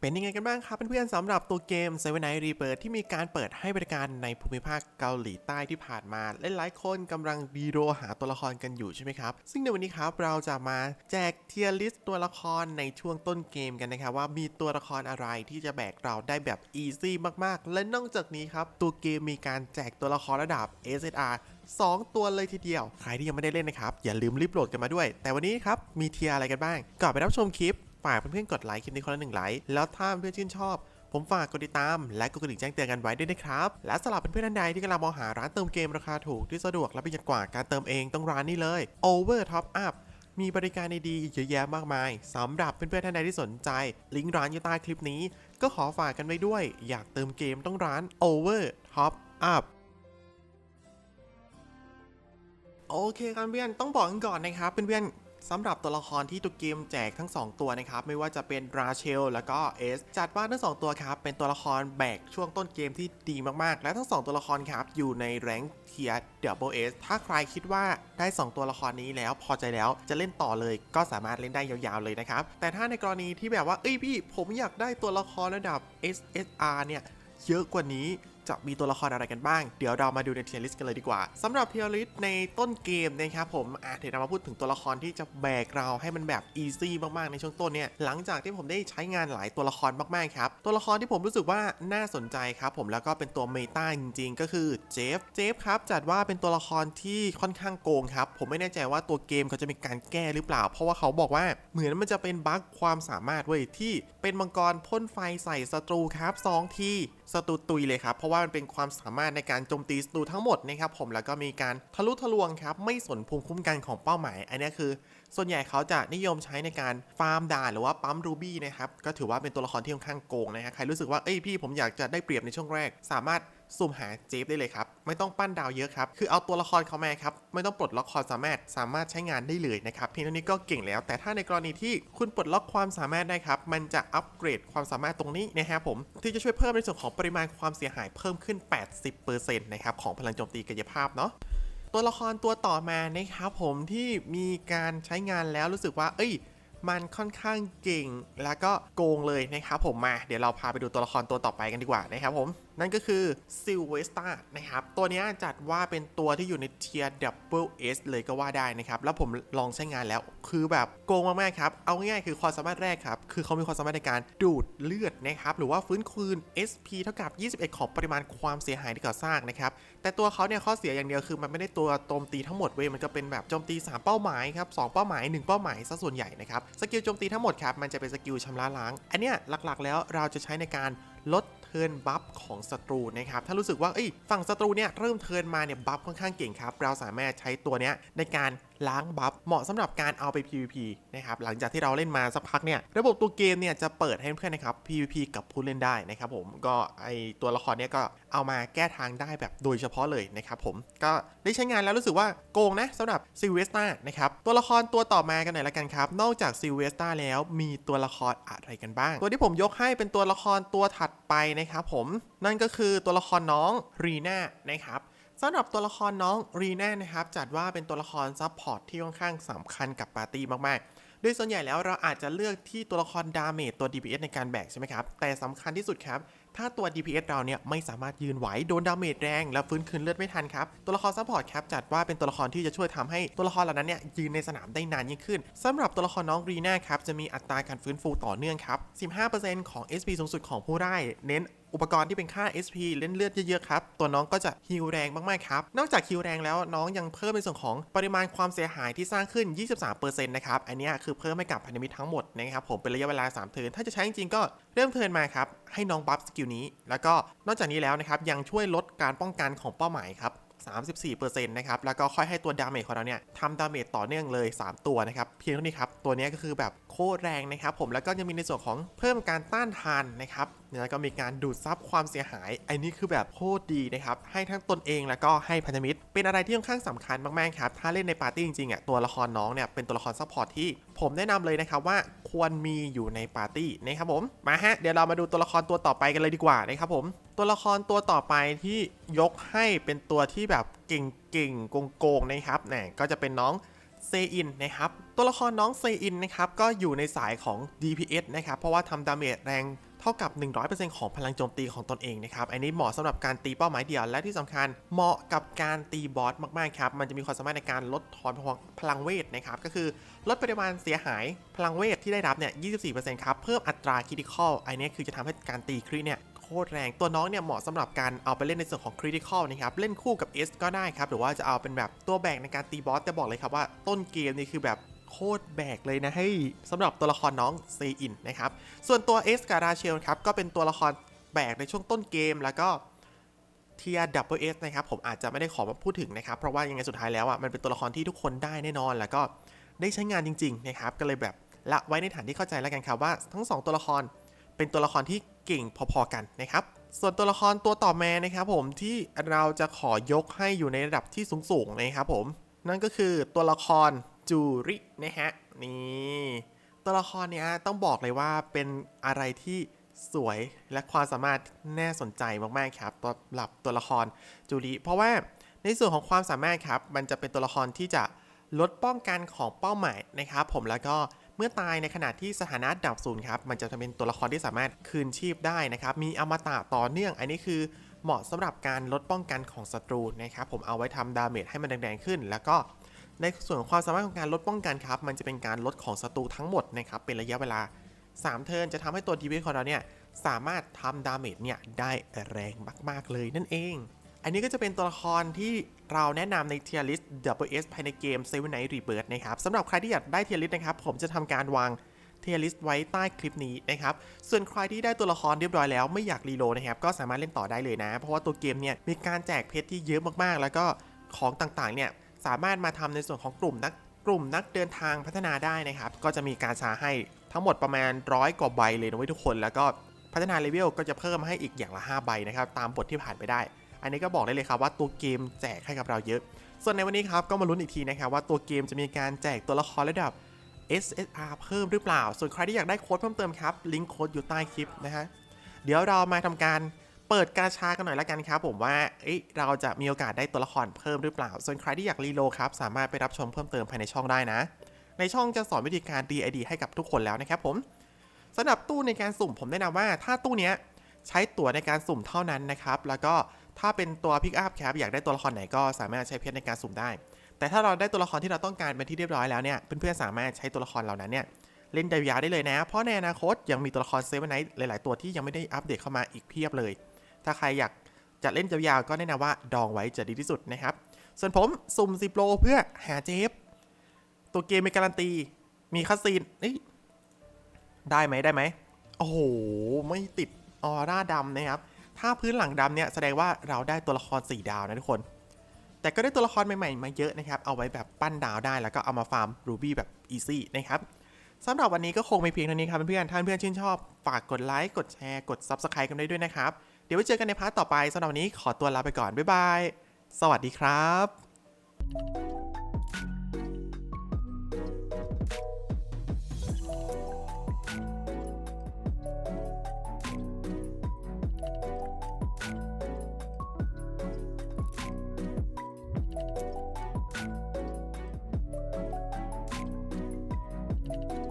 เป็นยังไงกันบ้างครับเพื่อนๆสำหรับตัวเกม Seven Night Rebirth ที่มีการเปิดให้บริการในภูมิภาคเกาหลีใต้ที่ผ่านมาและหลายคนกำลังบีโรหาตัวละครกันอยู่ใช่ไหมครับ ซึ่งในวันนี้ครับเราจะมาแจกเทียร์ลิสต์ตัวละครในช่วงต้นเกมกันนะครับว่ามีตัวละครอะไรที่จะแบกเราได้แบบอีซี่มากๆ และนอกจากนี้ครับตัวเกมมีการแจกตัวละครระดับ SSR 2 ตัวเลยทีเดียว ใครที่ยังไม่ได้เล่นนะครับ อย่าลืมรีบโหลดกันมาด้วย แต่วันนี้ครับ มีเทียร์อะไรกันบ้าง ก่อนไปรับชมคลิป ฝากเพื่อนๆกดไลค์คลิปนี้คนละหนึ่งไลค์แล้วถ้าเพื่อนชื่นชอบ ผมฝากกดติดตาม และกดกระดิ่งแจ้งเตือนกันไว้ด้วยนะครับ และสำหรับเพื่อนๆท่านใดที่กำลังมองหาร้านเติมเกมราคาถูกที่สะดวกและประหยัดกว่าการเติมเองต้องร้านนี้เลย Over Top Up มีบริการดีๆเยอะแยะมากมายสำหรับเพื่อนๆท่านใดที่สนใจ ลิงก์ร้านอยู่ใต้คลิปนี้ ก็ขอฝากกันไว้ด้วย อยากเติมเกมต้องร้าน Over Top Up โอเคครับเพื่อนต้องบอกกันก่อนนะครับเพื่อนๆ สำหรับตัวละครที่ตัวเกมแจกทั้ง 2 ตัวนะครับ ไม่ว่าจะเป็นราเชลแล้วก็เอสจัดว่าทั้ง 2 ตัวครับ เป็นตัวละครแบกช่วงต้นเกมที่ดีมากๆ และทั้ง 2 ตัวละครครับ อยู่ในแรงเทียร์ดับเบิลเอสถ้าใครคิดว่าได้ 2 ตัวละครนี้แล้วพอใจแล้วจะเล่นต่อเลยก็สามารถเล่นได้ยาวๆเลยนะครับ แต่ถ้าในกรณีที่แบบว่าเอ้ยพี่ ผมอยากได้ตัวละครระดับ SSR เนี่ยเยอะกว่านี้ จะมีตัวละครอะไรกันบ้าง เดี๋ยวเรามาดูในเทียร์ลิสต์กันเลยดีกว่าสำหรับเทียร์ลิสต์ในต้นเกมนะครับผมอะเดี๋ยวเรามาพูดถึงตัวละครที่จะแบกเราให้มันแบบอีซี่มากๆในช่วงต้นเนี่ยหลังจากที่ผมได้ใช้งานหลายตัวละครมากๆครับตัวละครที่ผมรู้สึกว่าน่าสนใจครับผมแล้วก็เป็นตัวเมตาจริงๆ ก็คือเจฟเจฟครับจัดว่าเป็นตัวละครที่ค่อนข้างโกงครับผมไม่แน่ใจว่าตัวเกมเขาจะมีการแก้หรือเปล่า เพราะว่าเขาบอกว่าเหมือนมันจะเป็นบั๊กความสามารถเว้ยที่เป็นมังกรพ่นไฟใส่ศัตรูครับสองที ศัตรูตุยเลยครับ เพราะว่ามันเป็นความสามารถในการโจมตีศัตรูทั้งหมดนะครับผมแล้วก็มีการทะลุทะลวงครับ ไม่สนภูมิคุ้มกันของเป้าหมาย อันนี้คือ ส่วนใหญ่เขาจะนิยมใช้ในการฟาร์มด่านหรือว่าปั๊มรูบี้นะครับก็ถือว่าเป็นตัวละครที่ค่อนข้างโกงนะฮะใครรู้สึกว่าเอ้ยพี่ผมอยากจะได้เปรียบในช่วงแรก สามารถ สุ่มหาเจฟได้เลยครับ ไม่ต้องปั้นดาวเยอะครับ คือเอาตัวละครเขามาครับ ไม่ต้องปลดล็อกความสามารถสามารถใช้งานได้เลยนะครับ เพียงเท่านี้ก็เก่งแล้ว แต่ถ้าในกรณีที่คุณปลดล็อกความสามารถได้ครับ มันจะอัปเกรดความสามารถตรงนี้นะฮะผม ที่จะช่วยเพิ่มในส่วนของปริมาณความเสียหายเพิ่มขึ้น 80%นะครับของพลังโจมตีกายภาพเนาะตัวละครตัวต่อมานะครับผมที่มีการใช้งานแล้วรู้สึกว่า เอ้ยมันค่อนข้างเก่งแล้วก็โกงเลยนะครับผมมา เดี๋ยวเราพาไปดูตัวละครตัวต่อไปกันดีกว่านะครับผม นั่นก็คือซิลเวสตานะครับ ตัวนี้จัดว่าเป็นตัวที่อยู่ในเทียร์ดับเบิลเอสเลยก็ว่าได้นะครับ แล้วผมลองใช้งานแล้ว คือแบบโกงมากๆครับ เอาง่ายๆคือความสามารถแรกครับ คือเขามีความสามารถในการดูดเลือดนะครับ หรือว่าฟื้นคืน SP เท่ากับ 21 ของปริมาณความเสียหายที่ก่อสร้างนะครับ แต่ตัวเขาเนี่ยข้อเสียอย่างเดียวคือมันไม่ได้ตัวโจมตีทั้งหมดเว้ย มันก็เป็นแบบโจมตี 3 เป้าหมายครับ2เป้าหมาย 1 เป้าหมายซะส่วนใหญ่นะครับ สกิลโจมตีทั้งหมดครับ มันจะเป็นสกิลชำระล้าง อันเนี้ยหลักๆ แล้วเราจะใช้ในการลด เทิร์นบัฟของศัตรูนะครับ ถ้ารู้สึกว่าเอ้ยฝั่งศัตรูเนี่ยเริ่มเทิร์นมาเนี่ยบัฟค่อนข้างเก่งครับ เราสามารถใช้ตัวเนี้ยในการ ล้างบัฟเหมาะสำหรับการเอาไป PVP นะครับหลังจากที่เราเล่นมาสักพักเนี่ยระบบตัวเกมเนี่ยจะเปิดให้เพื่อนนะครับ PVP กับผู้เล่นได้นะครับผมก็ไอตัวละครเนี่ยก็เอามาแก้ทางได้แบบโดยเฉพาะเลยนะครับผมก็ได้ใช้งานแล้วรู้สึกว่าโกงนะสำหรับซิเวสตานะครับตัวละครตัวต่อมากันหน่อยละกันครับ นอกจากซิเวสตาแล้วมีตัวละครอะไรกันบ้าง ตัวที่ผมยกให้เป็นตัวละครตัวถัดไปนะครับผมนั่นก็คือตัวละครน้องรีน่านะครับ สำหรับตัวละครน้องรีน่านะครับจัดว่าเป็นตัวละครซับพอร์ตที่ค่อนข้างสำคัญกับปาร์ตี้มากๆ โดยส่วนใหญ่แล้วเราอาจจะเลือกที่ตัวละครดาเมจตัว DPS ในการแบกใช่ไหมครับ แต่สำคัญที่สุดครับ ถ้าตัว DPS เราเนี่ยไม่สามารถยืนไหวโดนดาเมจแรงและฟื้นคืนเลือดไม่ทันครับ ตัวละครซัพพอร์ตครับจัดว่าเป็นตัวละครที่จะช่วยทำให้ตัวละครเหล่านั้นเนี่ยยืนในสนามได้นานยิ่งขึ้นสำหรับตัวละครน้องรีน่าครับจะมีอัตราการฟื้นฟูต่อเนื่องครับ 15%ของ SP สูงสุดของผู้ได้เน้นอุปกรณ์ที่เป็นค่า SP เล่นเลือดเยอะๆครับ ตัวน้องก็จะฮิวแรงมากๆครับ นอกจากฮิวแรงแล้วน้องยังเพิ่มในส่วนของปริมาณความเสียหายที่สร้างขึ้น 23%นะครับ อันนี้คือเพิ่มให้กับพันธมิตรทั้งหมดนะครับผมเป็นระยะเวลา 3 เทิร์น ถ้าจะใช้จริงๆก็เริ่มเทิร์นมาครับ ให้น้องบัฟสกิลนี้ แล้วก็นอกจากนี้แล้วนะครับยังช่วยลดการป้องกันของเป้าหมายครับ34%นะครับ แล้วก็ค่อยให้ตัวดาเมจของเราเนี่ยทำดาเมจต่อเนื่องเลย 3 ตัวนะครับ เพียงเท่านี้ครับ ตัวนี้ก็คือแบบโคตรแรงนะครับผม แล้วก็ยังมีในส่วนของเพิ่มการต้านทานนะครับ แล้วก็มีการดูดซับความเสียหาย อันนี้คือแบบโคตรดีนะครับ ให้ทั้งตนเองแล้วก็ให้พันธมิตร เป็นอะไรที่ค่อนข้างสำคัญมากๆครับ ถ้าเล่นในปาร์ตี้จริงๆอะตัวละครน้องเนี่ยเป็นตัวละครซัพพอร์ตที่ผมแนะนำเลยนะครับว่าควรมีอยู่ในปาร์ตี้นะครับผม มาฮะ เดี๋ยวเรามาดูตัวละครตัวต่อไปกันเลยดีกว่านะครับผม ตัวละครตัวต่อไปที่ยกให้เป็นตัวที่แบบเก่งๆโกงๆนะครับเนี่ยก็จะเป็นน้องเซอินนะครับ ตัวละครน้องเซอินนะครับก็อยู่ในสายของ DPS นะครับเพราะว่าทำดาเมจแรง เท่ากับ 100%ของพลังโจมตีของตนเองนะครับ อันนี้เหมาะสำหรับการตีเป้าหมายเดียว และที่สำคัญเหมาะกับการตีบอสมากๆครับ มันจะมีความสามารถในการลดทอนพลังเวทนะครับ ก็คือลดปริมาณเสียหายพลังเวทที่ได้รับเนี่ย 24%ครับ เพิ่มอัตราคริติคอลอันนี้คือจะทำให้การตีคริเนี่ยโคตรแรงตัวน้องเนี่ยเหมาะสำหรับการเอาไปเล่นในส่วนของคริติคอลนะครับ เล่นคู่กับ S ก็ได้ครับ หรือว่าจะเอาเป็นแบบตัวแบกในการตีบอส แต่บอกเลยครับว่าต้นเกมนี่คือแบบ โคตรแบกเลยนะให้สำหรับตัวละครน้องเซอินนะครับส่วนตัว S กับราเชลครับก็เป็นตัวละครแบกในช่วงต้นเกมแล้วก็เทียดับเบิลเอสนะครับผมอาจจะไม่ได้ขอมาพูดถึงนะครับ เพราะว่ายังไงสุดท้ายแล้วอะมันเป็นตัวละครที่ทุกคนได้แน่นอน แล้วก็ได้ใช้งานจริงๆนะครับก็เลยแบบละไว้ในฐานที่เข้าใจแล้วกันครับว่าทั้งสองตัวละครเป็นตัวละครที่เก่งพอๆกันนะครับ ส่วนตัวละครตัวต่อมานะครับผมที่เราจะขอยกให้อยู่ในระดับที่สูงๆนะครับผมนั่นก็คือตัวละคร จูรินะฮะนี่ตัวละครเนี้ยต้องบอกเลยว่าเป็นอะไรที่สวยและความสามารถแน่สนใจมากๆครับสำหรับตัวละครจูริเพราะว่าในส่วนของความสามารถครับมันจะเป็นตัวละครที่จะลดป้องกันของเป้าหมายนะครับผมแล้วก็เมื่อตายในขณะที่สถานะดับศูนย์ครับมันจะเป็นตัวละครที่สามารถคืนชีพได้นะครับมีอมตะต่อเนื่อง อันนี้คือเหมาะสำหรับการลดป้องกันของศัตรูนะครับผมเอาไว้ทำดาเมจให้มันแดงๆขึ้น แล้วก็ ในส่วนของความสามารถของการลดป้องกันครับ มันจะเป็นการลดของศัตรูทั้งหมดนะครับเป็นระยะเวลา 3 เทิร์นจะทำให้ตัวดีเวของเราเนี่ยสามารถทำดาเมจเนี่ยได้แรงมาก ๆ เลยนั่นเอง อันนี้ก็จะเป็นตัวละครที่เราแนะนำใน Tier List WS ภายในเกม Seven Night Rebirth นะครับสำหรับใครที่อยากได้ Tier List นะครับ ผมจะทำการวาง Tier List ไว้ใต้คลิปนี้นะครับ ส่วนใครที่ได้ตัวละครเรียบร้อยแล้วไม่อยากรีโหลดนะครับ ก็สามารถเล่นต่อได้เลยนะ เพราะว่าตัวเกมเนี่ยมีการแจกเพชรที่เยอะมากๆ แล้วก็ของต่างๆเนี่ย สามารถมาทำในส่วนของกลุ่มนักกลุ่มนักเดินทางพัฒนาได้นะครับ ก็จะมีการชาให้ทั้งหมดประมาณร้อยกว่าใบเลยนะทุกคน แล้วก็พัฒนาเลเวลก็จะเพิ่มให้อีกอย่างละ 5 ใบนะครับ ตามบทที่ผ่านไปได้ อันนี้ก็บอกได้เลยครับว่าตัวเกมแจกให้กับเราเยอะ ส่วนในวันนี้ครับก็มาลุ้นอีกทีนะครับว่าตัวเกมจะมีการแจกตัวละครระดับ SSR เพิ่มหรือเปล่า ส่วนใครที่อยากได้โค้ดเพิ่มเติมครับ ลิงก์โค้ดอยู่ใต้คลิปนะฮะ เดี๋ยวเรามาทำการ เปิดกาชากันหน่อยละกันครับผมว่าเเราจะมีโอกาสได้ตัวละครเพิ่มหรือเปล่า ส่วนใครที่อยากรีโลครับ สามารถไปรับชมเพิ่มเติมภายในช่องได้นะ ในช่องจะสอนวิธีการ DID ให้กับทุกคนแล้วนะครับผมสำหรับตู้ในการสุ่มผมแนะนำว่าถ้าตู้เนี้ยใช้ตั๋วในการสุ่มเท่านั้นนะครับ แล้วก็ถ้าเป็นตัวพิกอัพครับอยากได้ตัวละครไหนก็สามารถใช้เพชรในการสุ่มได้ แต่ถ้าเราได้ตัวละครที่เราต้องการเป็นที่เรียบร้อยแล้วเนี่ยเพื่อนๆสามารถใช้ตัวละครเหล่านั้นเนี่ยเล่นยาวๆได้เลยนะ เพราะในอนาคตยังมีตัวละครเซเว่นไนท์หลาย ๆ ตัวที่ยังไม่ได้อัปเดตเข้ามาอีกเพียบเลย ถ้าใครอยากจะเล่นยาวๆก็แนะนำว่าดองไว้จะดีที่สุดนะครับ ส่วนผมสุ่ม10โลเพื่อหาเจฟ ตัวเกมมีการันตี มีคัสซีนเอ้ยได้ไหมได้ไหม โอ้โห ไม่ติดออร่าดำนะครับ ถ้าพื้นหลังดำเนี่ยแสดงว่าเราได้ตัวละคร 4 ดาวนะทุกคน แต่ก็ได้ตัวละครใหม่ๆ มาเยอะนะครับ เอาไว้แบบปั้นดาวได้แล้วก็เอามาฟาร์มรูบี้แบบอีซี่นะครับสำหรับวันนี้ก็คงไม่เพียงเท่านี้ครับเพื่อนๆท่านเพื่อนชื่นชอบ ฝากกดไลค์ กดแชร์ กด Subscribe กันได้ด้วยนะครับ เดี๋ยวไว้เจอกันในพาร์ทต่อไปสำหรับวันนี้ขอตัวลาไปก่อนบ๊ายบาย สวัสดีครับ